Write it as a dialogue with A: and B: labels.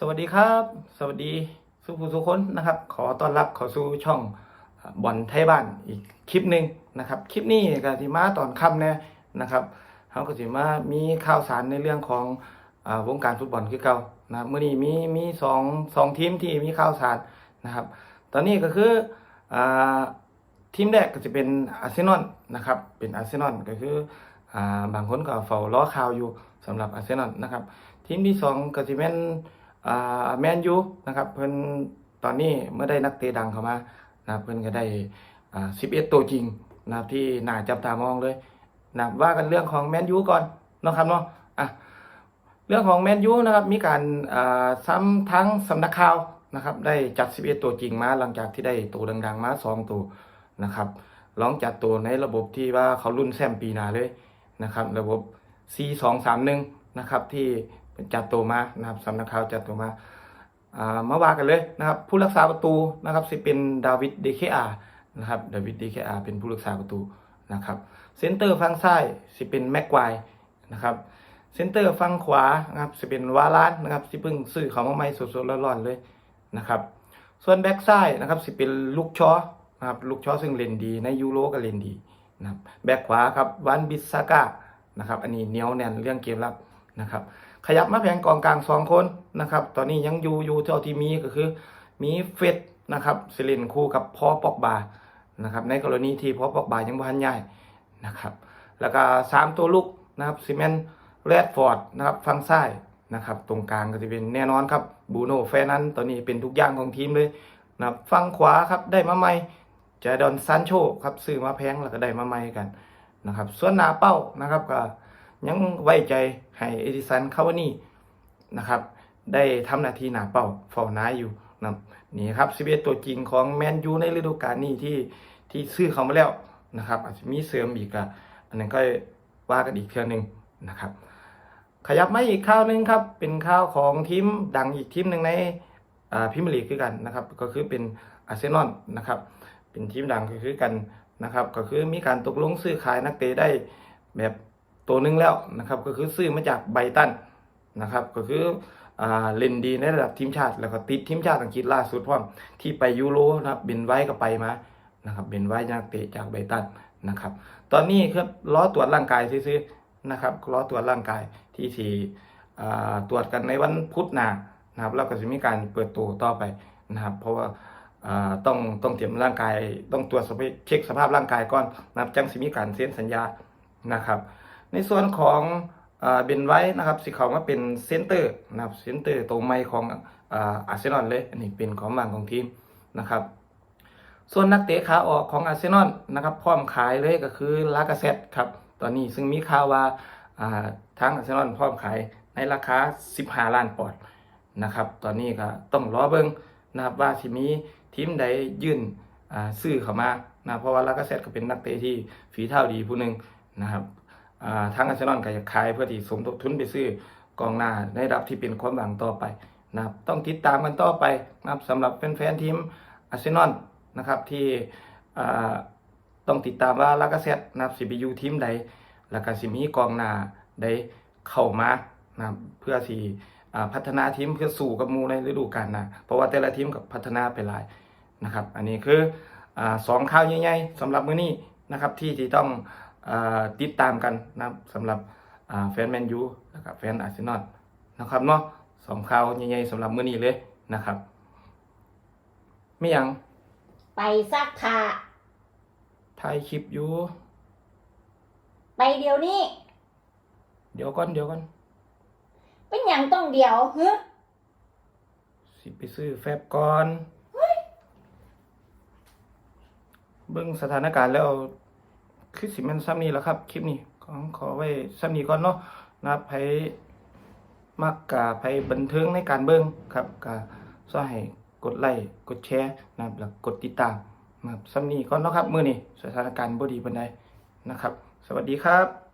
A: สวัสดีครับ สวัสดีสุภูสุคนนะครับ ขอต้อนรับเข้าสู่ช่องบอลไทยบ้านอีกคลิปหนึ่งนะครับ คลิปนี้ก็สิมาตอนค่ำแน่นะครับเขาก็สิมามีข่าวสารในเรื่องของอวงการฟุตบอลคือเก่านะครับมื่อนี้มีมีสองสองทีมที่มีข่าวสารนะครับ ตอนนี้ก็คืออทีมแรกก็จะเป็นอาร์เซนอลนะครับเป็นอาร์เซนอลก็คืออบางคนก็เฝ้ารอข่าวอยู่สำหรับอาร์เซนอลนะครับทีมที่สองก็จะเป็น แมนยูนะครับเพิ่นตอนนี้เมื่อได้นักเตะดังเข้ามานะเพิ่นก็ได้อ่า11ตัวจริงนะที่น่าจับตามองเลยนะว่ากันเรื่องของแมนยูก่อนนะครับเนาะอะเรื่องของแมนยูนะครับมีการซ้ำทั้งสำนักข่าวนะครับได้จัด 11 ตัวจริงมาหลังจากที่ได้ตัวดังๆมา2ตัวนะครับลองจัดตัวในระบบที่ว่าเขารุ่นแซมปีนาเลยนะครับ ระบบ C 2 3 1นะครับที่ เป็นจัดตัวมานะครับสำนักข่าวจัดตัวมาอามาว่ากันเลยนะครับ ผู้รักษาประตูนะครับสิเป็นดาวิดเดเคอานะครับดาวิดเดเคอาเป็นผู้รักษาประตูนะครับเซนเตอร์ฝั่งซ้ายสิเป็นแม็กควายนะครับเซนเตอร์ฝั่งขวานะครับสิเป็นวาลานนะครับสิเพิ่งซื้อเขามาใหม่สดๆร้อนๆเลยนะครับ ส่วนแบ็กซ้ายนะครับสิเป็นลูกชอนะครับลูกชอซึ่งเล่นดีในยูโรก็เล่นดีนะครับแบ็กขวาครับวันบิสซาก้านะครับอันนี้เหนียวแน่นเรื่องเกมรับ นะครับ ขยับมาแผงกองกลางสองคนนะครับ ตอนนี้ยังอยู่อยู่เท่าที่มีก็คือมีเฟดนะครับสิเลนคู่กับพอปอกบานะครับ ในกรณีที่พอปอกบายังบันย้ายนะครับ แล้วก็สามตัวลุกนะครับซีเมนแรดฟอร์ดนะครับฝั่งซ้ายนะครับ ตรงกลางก็จะเป็นแน่นอนครับบูโน่แฟนันตอนนี้เป็นทุกอย่างของทีมเลยนะครับฝั่งขวาครับได้มาใหม่จาดอนซานโชครับซื้อมาแพงแล้วก็ได้มาใหม่กันนะครับ ส่วนหน้าเป้านะครับก็ ยังไว้ใจให้เอดิสันคาวานี่นะครับ ได้ทำหน้าที่หนาเป้าเฝ้าน้าอยู่นะครับนี่ครับ11ตัวจริงของแมนยูในฤดูกาลนี้ที่ที่ซื้อเขามาแล้วนะครับ อาจจะมีเสริมอีกอะอันนั้นก็ว่ากันอีกเทื่อหนึงนะครับ ขยับมาอีกข่าวหนึ่งครับ เป็นข่าวของทีมดังอีกทีมหนึ่งในอ่าพรีเมียร์ลีกคือกันนะครับ ก็คือเป็นอาร์เซนอลนะครับ เป็นทีมดังก็คือกันนะครับ ก็คือมีการตกลงซื้อขายนักเตะได้แบบ ตัวหนึ่งแล้วนะครับ ก็คือซื้อมาจากไบตันนะครับ ก็คือเล่นดีในระดับทีมชาติ แล้วก็ติดทีมชาติอังกฤษล่าสุดพร้อมที่ไปยูโรนะครับเบนไว้ก็ไปมานะครับเบนไว้นักเตะจากไบตันนะครับ ตอนนี้ครับล้อตรวจร่างกายซื้อๆนะครับล้อตรวจร่างกายที่ที่ตรวจกันในวันพุธหน้านะครับแล้วก็จะมีการเปิดตัวต่อไปนะครับ เพราะว่าต้องต้องเตรียมร่างกาย ต้องตรวจสภาพเช็คสภาพร่างกายก่อนนะครับจังสิมีการเซ็นสัญญานะครับ ในส่วนของเบนไว้นะครับสิเขามาเป็นเซนเตอร์นะครับเซนเตอร์ตัวใหม่ของอาร์เซนอลเลยอันนี้เป็นของบางของทีมนะครับ ส่วนนักเตะขาออกของอาร์เซนอลนะครับพร้อมขายเลยก็คือลากาเซตครับตอนนี้ซึ่งมีข่าวว่าอ่าทางอาร์เซนอลพร้อมขายในราคา 15 ล้านปอนด์นะครับตอนนี้ก็ต้องรอเบิ่งนะครับว่าสิมีทีมใดยื่นซื้อเข้ามานะเพราะว่าลากาเซตก็เป็นนักเตะที่ฝีเท้าดีผู้หนึ่งนะครับ ทางอาร์เซนอลก็จะขายเพื่อที่สมทบทุนไปซื้อกองหน้าในรับที่เป็นความหวังต่อไปนะครับต้องติดตามกันต่อไปนะครับสำหรับแฟนๆทีมอาร์เซนอลนะครับที่ต้องติดตามว่าลากาเซตนะครับสิไปอยู่ทีมใดแล้วก็สิมีกองหน้าได้เข้ามานะครับเพื่อที่พัฒนาทีมเพื่อสู่กับมูในฤดูกาลหน้าเพราะว่าแต่ละทีมกับพัฒนาไปหลายนะครับ อันนี้คืออสองข่าวใหญ่ๆสำหรับมื้อนี้นะครับที่ที่ต้อง ติดตามกันนะครับสำหรับอ่าแฟนแมนยูแล้วก็แฟนอาร์เซนอลนะครับเนาะสองข่าวใหญ่ๆสำหรับมื้อนี้เลยนะครับไม่ยัง
B: ไปซักผ้า
A: ถ่ายคลิปอยู่
B: ไปเดี๋ยวนี้
A: เดี๋ยวก่อนเดี๋ยวก่อน
B: เป็นอย่างต้องเดียวเฮ้
A: สิไปซื้อแฟบก่อน เบิ่งสถานการณ์แล้ว คือสิมันซ้ำนี้แหล้วครับคลิปนี้ของขอไว้ซ้ำนี้ก่อนเนาะนะครับไผมากกะไผบันเทิงในการเบิ้งครับกะซอยให้กดไลค์กดแชร์นะครับแล้วกดติดตามนะครับซ้ำนี้ก่อนเนาะครับมื้อนี้สถานการณ์บ่ดีปานใดนะครับ สวัสดีครับ